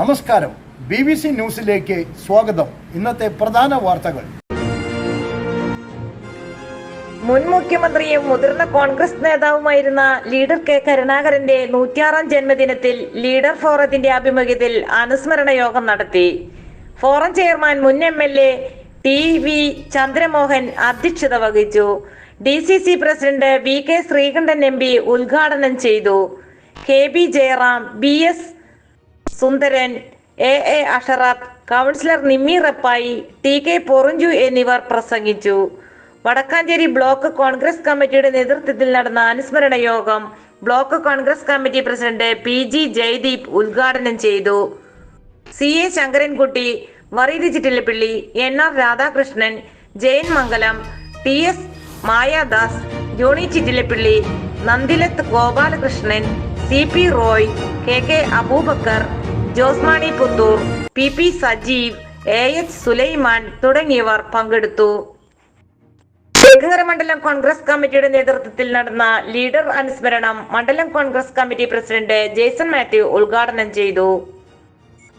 നമസ്കാരം. B B C ന്യൂസിലേക്ക് സ്വാഗതം. ഇന്നത്തെ പ്രധാന വാർത്തകൾ. മുൻ മുഖ്യമന്ത്രിയും മുതിർന്ന കോൺഗ്രസ് നേതാവുമായിരുന്ന ലീഡർ കെ കരുണാകരന്റെ നൂറ്റിയാറാം ജന്മദിനത്തിൽ ലീഡർ ഫോറത്തിന്റെ ആഭിമുഖ്യത്തിൽ അനുസ്മരണ യോഗം നടത്തി. ഫോറം ചെയർമാൻ മുൻ M L A T V Chandramohan അധ്യക്ഷത വഹിച്ചു. D C C president V K Sreekandan M P ഉദ്ഘാടനം ചെയ്തു. K B Jayaram B S Sundaran A. A. Asharath councillor Nimmi Rappai T. K. Porinju എന്നിവർ പ്രസംഗിച്ചു. Vadakkanchery block Congress കമ്മിറ്റിയുടെ നേതൃത്വത്തിൽ നടന്ന അനുസ്മരണ യോഗം block Congress committee president P. G. Jayadeep ഉദ്ഘാടനം ചെയ്തു. C. A. Sankarankutty Vareed Chittilappilly N. R. Radhakrishnan Jayan Mangalam T. S. Mayadas Johnny Chittilappilly Nandilath Gopalakrishnan C. P. Roy K. K. Aboobacker Josmani Puthur P P Sajeev A H Sulaiman തുടങ്ങിയവർ പങ്കെടുത്തു. ചേകങ്കര മണ്ഡലം കോൺഗ്രസ് കമ്മിറ്റിയുടെ നേതൃത്വത്തിൽ നടന്ന leader അനുസ്മരണം മണ്ഡലം Congress committee president Jason Mathew ഉദ്ഘാടനം ചെയ്തു.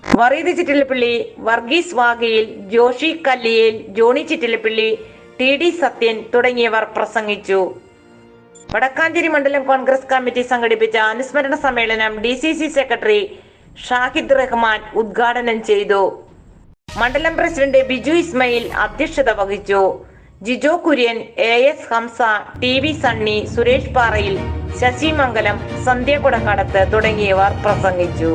Vareed Chittilappilly Varghese Vagayil Joshi Kalliyil Johnny Chittilappilly T D Sathyan തുടങ്ങിയവർ പ്രസംഗിച്ചു. വടക്കാഞ്ചേരി മണ്ഡലം കോൺഗ്രസ് കമ്മിറ്റി സംഘടിപ്പിച്ച അനുസ്മരണ സമ്മേളനം D C C secretary Shahid Rahman ഉദ്ഘാടനം ചെയ്തു. മണ്ഡലം പ്രസിഡന്റ് ബിജു ഇസ്മയിൽ അധ്യക്ഷത വഹിച്ചു. Jijo Kurian A S Hamsa T V Sunny Suresh Parayil Sasimangalam Sandhya കുടക്കാടത്ത് തുടങ്ങിയവർ പ്രസംഗിച്ചു.